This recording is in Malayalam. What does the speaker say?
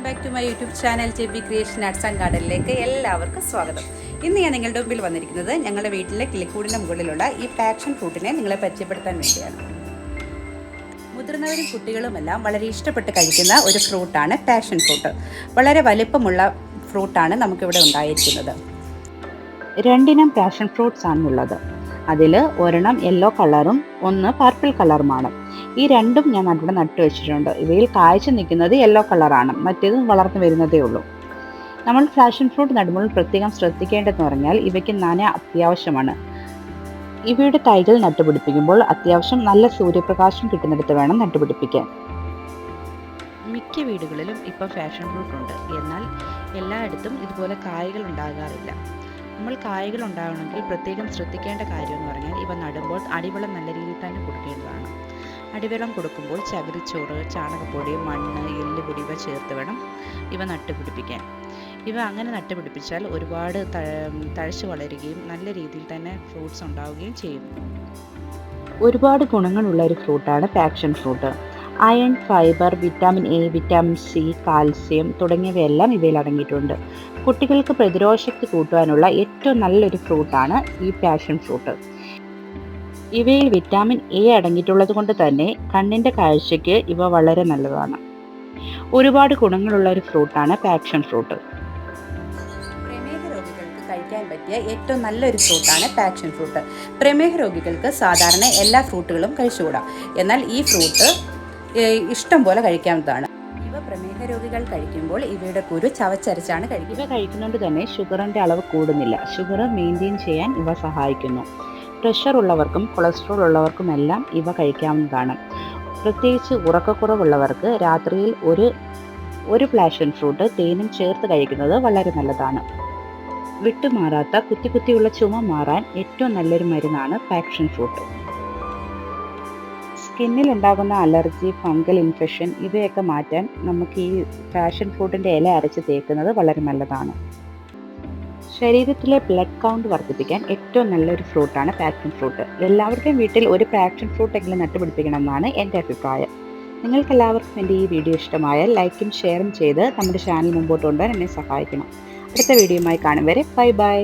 YouTube channel J B creation arts and ഗാർഡനിലേക്ക് എല്ലാവർക്കും സ്വാഗതം. ഇന്ന് ഞാൻ നിങ്ങളുടെ മുമ്പിൽ വന്നിരിക്കുന്നത് ഞങ്ങളുടെ വീട്ടിലെ കിളിക്കൂടിന്റെ മുകളിലുള്ള ഈ പാഷൻ ഫ്രൂട്ടിനെ നിങ്ങളെ പരിചയപ്പെടുത്താൻ വേണ്ടിയാണ്. മുതിർന്നവരും കുട്ടികളുമെല്ലാം വളരെ ഇഷ്ടപ്പെട്ട് കഴിക്കുന്ന ഒരു ഫ്രൂട്ടാണ് പാഷൻ ഫ്രൂട്ട്. വളരെ വലിപ്പമുള്ള ഫ്രൂട്ടാണ് നമുക്കിവിടെ ഉണ്ടായിരിക്കുന്നത്. രണ്ടിനം പാഷൻ ഫ്രൂട്ട്സ് ആണുള്ളത്. അതിൽ ഒരെണ്ണം യെല്ലോ കളറും ഒന്ന് പർപ്പിൾ കളറുമാണ് ഈ രണ്ടും ഞാൻ ഇവിടെ നട്ടു വെച്ചിട്ടുണ്ട്. ഇവയിൽ കാഴ്ച നിൽക്കുന്നത് യെല്ലോ കളറാണ് മറ്റേത് വളർന്നു വരുന്നതേ ഉള്ളൂ. നമ്മൾ ഫാഷൻ ഫ്രൂട്ട് നടുമ്പോൾ പ്രത്യേകം ശ്രദ്ധിക്കേണ്ടതെന്ന് പറഞ്ഞാൽ ഇവയ്ക്ക് നന അത്യാവശ്യമാണ്. ഇവയുടെ തൈകൾ നട്ടുപിടിപ്പിക്കുമ്പോൾ അത്യാവശ്യം നല്ല സൂര്യപ്രകാശം കിട്ടുന്നിടത്ത് വേണം നട്ടുപിടിപ്പിക്കാൻ. മിക്ക വീടുകളിലും ഇപ്പോൾ ഫാഷൻ ഫ്രൂട്ട് ഉണ്ട്. എന്നാൽ എല്ലായിടത്തും ഇതുപോലെ കായ്കൾ ഉണ്ടാകാറില്ല. നമ്മൾ കായകൾ ഉണ്ടാകണമെങ്കിൽ പ്രത്യേകം ശ്രദ്ധിക്കേണ്ട കാര്യം എന്ന് പറഞ്ഞാൽ ഇവ നടുമ്പോൾ അടിവെള്ളം നല്ല രീതിയിൽ തന്നെ കൊടുക്കേണ്ടതാണ്. അടിവെള്ളം കൊടുക്കുമ്പോൾ ചകിരിച്ചോറ് ചാണകപ്പൊടി മണ്ണ് എല്ലുപൊടി ഇവ ചേർത്ത് വേണം ഇവ നട്ടുപിടിപ്പിക്കാൻ ഇവ അങ്ങനെ നട്ടുപിടിപ്പിച്ചാൽ ഒരുപാട് തഴച്ചു വളരുകയും നല്ല രീതിയിൽ തന്നെ ഫ്രൂട്ട്സ് ഉണ്ടാവുകയും ചെയ്യും. ഒരുപാട് ഗുണങ്ങളുള്ള ഒരു ഫ്രൂട്ടാണ് passion fruit. Iron fibre vitamin A vitamin C calcium തുടങ്ങിയവയെല്ലാം ഇവയിൽ അടങ്ങിയിട്ടുണ്ട്. കുട്ടികൾക്ക് പ്രതിരോധശക്തി കൂട്ടുവാനുള്ള ഏറ്റവും നല്ലൊരു ഫ്രൂട്ടാണ് ഈ പാഷൻ ഫ്രൂട്ട്. ഇവയിൽ വിറ്റാമിൻ എ അടങ്ങിയിട്ടുള്ളത് കൊണ്ട് തന്നെ കണ്ണിന്റെ കാഴ്ചയ്ക്ക് ഇവ വളരെ നല്ലതാണ്. ഒരുപാട് ഗുണങ്ങളുള്ള ഒരു ഫ്രൂട്ടാണ് പാഷൻ ഫ്രൂട്ട്. കഴിക്കാൻ പറ്റിയ ഏറ്റവും നല്ലൊരു ഫ്രൂട്ടാണ് പാഷൻ ഫ്രൂട്ട്. പ്രമേഹ രോഗികൾക്ക് സാധാരണ എല്ലാ ഫ്രൂട്ടുകളും കഴിച്ചുകൂടാം. എന്നാൽ ഈ ഫ്രൂട്ട് ഇഷ്ടം പോലെ കഴിക്കാവുന്നതാണ്. ഇവ പ്രമേഹ രോഗികൾ കഴിക്കുമ്പോൾ ഇവയുടെ കുരു ചവച്ചരച്ചാണ് കഴിക്കുക. ഇവ കഴിക്കുന്നതുകൊണ്ട് തന്നെ ഷുഗറിന്റെ അളവ് കൂടുന്നില്ല. ഷുഗർ മെയിന്റെയിൻ ചെയ്യാൻ ഇവ സഹായിക്കുന്നു. പ്രഷർ ഉള്ളവർക്കും കൊളസ്ട്രോൾ ഉള്ളവർക്കുമെല്ലാം ഇവ കഴിക്കാവുന്നതാണ്. പ്രത്യേകിച്ച് ഉറക്കക്കുറവുള്ളവർക്ക് രാത്രിയിൽ ഒരു ഒരു പ്ലാഷൻ ഫ്രൂട്ട് തേനും ചേർത്ത് കഴിക്കുന്നത് വളരെ നല്ലതാണ്. വിട്ടുമാറാത്ത കുത്തി കുത്തിയുള്ള ചുമ മാറാൻ ഏറ്റവും നല്ലൊരു മരുന്നാണ് പാക്ഷൻ ഫ്രൂട്ട്. സ്കിന്നിൽ ഉണ്ടാകുന്ന അലർജി ഫംഗൽ ഇൻഫെക്ഷൻ ഇവയൊക്കെ മാറ്റാൻ നമുക്ക് ഈ പാഷൻ ഫ്രൂട്ടിന്റെ ഇല അരച്ച് തേക്കുന്നത് വളരെ നല്ലതാണ്. ശരീരത്തിലെ ബ്ലഡ് കൗണ്ട് വർദ്ധിപ്പിക്കാൻ ഏറ്റവും നല്ലൊരു ഫ്രൂട്ടാണ് പാഷൻ ഫ്രൂട്ട്. എല്ലാവരുടെയും വീട്ടിൽ ഒരു പാഷൻ ഫ്രൂട്ട് എങ്കിലും നട്ടുപിടിപ്പിക്കണമെന്നാണ് എന്റെ അഭിപ്രായം. നിങ്ങൾക്കെല്ലാവർക്കും എന്റെ ഈ വീഡിയോ ഇഷ്ടമായാൽ ലൈക്കും ഷെയറും ചെയ്ത് നമ്മുടെ ചാനൽ മുമ്പോട്ട് കൊണ്ടുപോകാൻ എന്നെ സഹായിക്കണം. അടുത്ത വീഡിയോയുമായി കാണും വരെ. Bye bye.